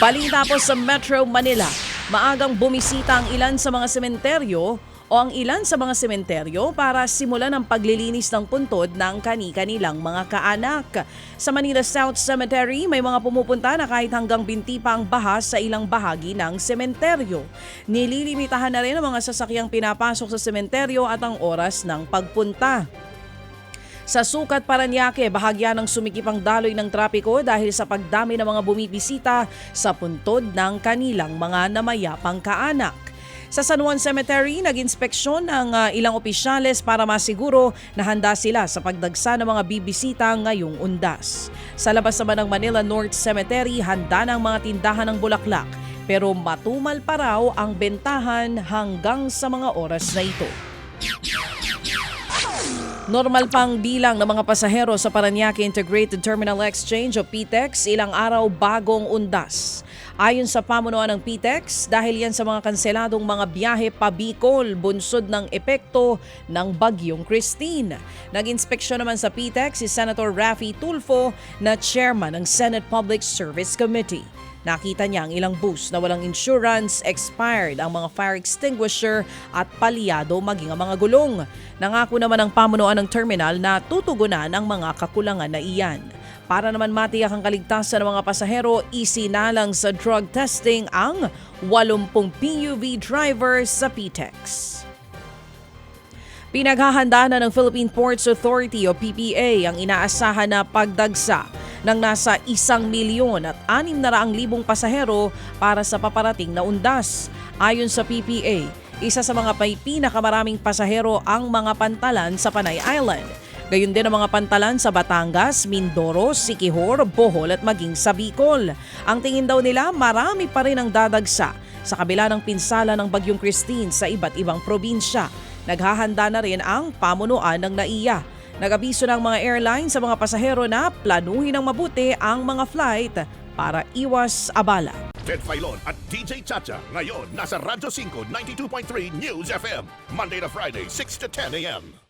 Balita po sa Metro Manila, maagang bumisita ang ilan sa mga sementeryo o ang ilan sa mga sementeryo para simulan ang paglilinis ng puntod ng kani-kanilang mga kaanak. Sa Manila South Cemetery, may mga pumupunta na kahit hanggang binti pa ang bahas sa ilang bahagi ng sementeryo. Nililimitahan na rin ang mga sasakyang pinapasok sa sementeryo at ang oras ng pagpunta. Sa Sukat, Paranaque, bahagya ng sumikip ang daloy ng trapiko dahil sa pagdami ng mga bumibisita sa puntod ng kanilang mga namayapang kaanak. Sa San Juan Cemetery, nag-inspeksyon ng ah, ilang opisyales para masiguro na handa sila sa pagdagsa ng mga bibisita ngayong undas. Sa labas naman ng Manila North Cemetery, handa ng mga tindahan ng bulaklak pero matumal pa raw ang bentahan hanggang sa mga oras na ito. Normal pang bilang ng mga pasahero sa Paranaque Integrated Terminal Exchange o PTEX ilang araw bagong undas. Ayon sa pamunuan ng PTEX, dahil yan sa mga kanseladong mga biyahe pa Bicol, bunsod ng epekto ng bagyong Christine. Nag-inspeksyon naman sa PTEX si Senator Raffy Tulfo na chairman ng Senate Public Service Committee. Nakita niya ang ilang bus na walang insurance, expired ang mga fire extinguisher at palyado maging ang mga gulong. Nangako naman ang pamunuan ng terminal na tutugunan ang mga kakulangan na iyan. Para naman matiyak ang kaligtasan ng mga pasahero, isinalang sa drug testing ang 80 PUV driver sa PTEX. Pinaghahanda na ng Philippine Ports Authority o PPA ang inaasahan na pagdagsa ng nasa isang milyon at anim na raang libong pasahero para sa paparating na undas. Ayon sa PPA, isa sa mga pinakamaraming pasahero ang mga pantalan sa Panay Island. Gayon din ang mga pantalan sa Batangas, Mindoro, Siquijor, Bohol at maging sa Bicol. Ang tingin daw nila marami pa rin ang dadagsa sa kabila ng pinsala ng Bagyong Christine sa iba't ibang probinsya. Naghahanda na rin ang pamunuan ng NAIA. Nagabiso ng mga airline sa mga pasahero na planuhin ng mabuti ang mga flight para iwas abala. Ted Filon at DJ Chacha. Ngayon, nasa Radyo 5, 92.3 News FM. Monday to Friday, 6 to 10 a.m.